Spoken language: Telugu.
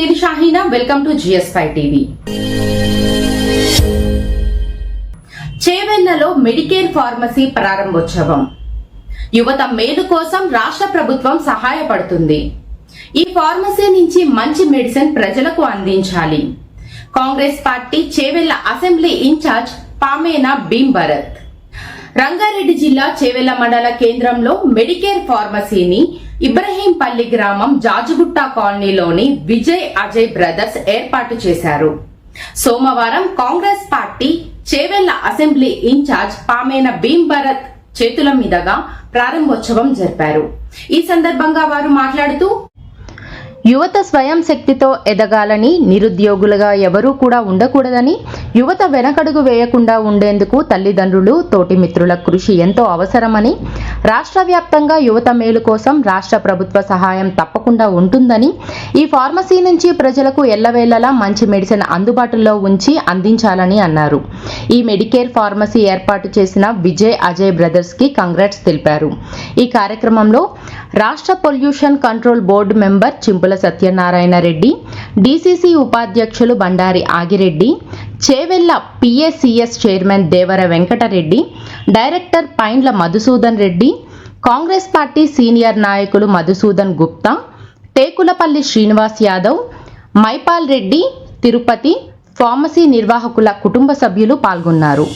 Meena welcome to G S five. చేవెళ్ళలో Medicare pharmacy ప్రారంభోత్సవం. యువత మేలు కోసం రాష్ట్ర ప్రభుత్వం సహాయపడుతుంది. ఈ ఫార్మసీ నుంచి మంచి మెడిసిన్ ప్రజలకు అందించాలి. Congress party Chevella assembly in charge Pamena Bheem Bharat Rangareddy జిల్లా చేవెళ్ళ మండల కేంద్రంలో మెడికేర్ ఫార్మసీని ఇబ్రహీంపల్లి గ్రామం జాజుగుట్ట కాలనీలోని విజయ్ అజయ్ బ్రదర్స్ ఏర్పాటు చేశారు. సోమవారం Congress party Chevella assembly in charge Pamena Bheem Bharat చేతుల మీదుగా ప్రారంభోత్సవం జరిపారు. ఈ సందర్భంగా వారు మాట్లాడుతూ యువత స్వయం శక్తితో ఎదగాలని నిరుద్యోగులుగా ఎవరూ కూడా ఉండకూడదని యువత వెనకడుగు వేయకుండా ఉండేందుకు తల్లిదండ్రులు తోటి మిత్రుల కృషి ఎంతో అవసరమని రాష్ట్ర వ్యాప్తంగా యువత మేలు కోసం రాష్ట్ర ప్రభుత్వ సహాయం తప్పకుండా ఉంటుందని ఈ ఫార్మసీ నుంచి ప్రజలకు ఎల్లవేళలా మంచి మెడిసిన్ అందుబాటులో ఉంచి అందించాలని అన్నారు. ఈ మెడికేర్ ఫార్మసీ ఏర్పాటు చేసిన విజయ్ అజయ్ బ్రదర్స్కి కంగ్రాట్స్ తెలిపారు. ఈ కార్యక్రమంలో రాష్ట్ర pollution control board member Chimpula Satyanarayana Reddy DCC ఉపాధ్యక్షులు Bandari Agireddy Chevella PSCS chairman Devara Venkatreddy director Paindla Madhusudan Reddy Congress party senior నాయకులు మధుసూదన్ గుప్తా టేకులపల్లి శ్రీనివాస్ యాదవ్ మైపాల్ రెడ్డి తిరుపతి ఫార్మసీ నిర్వాహకుల కుటుంబ సభ్యులు పాల్గొన్నారు.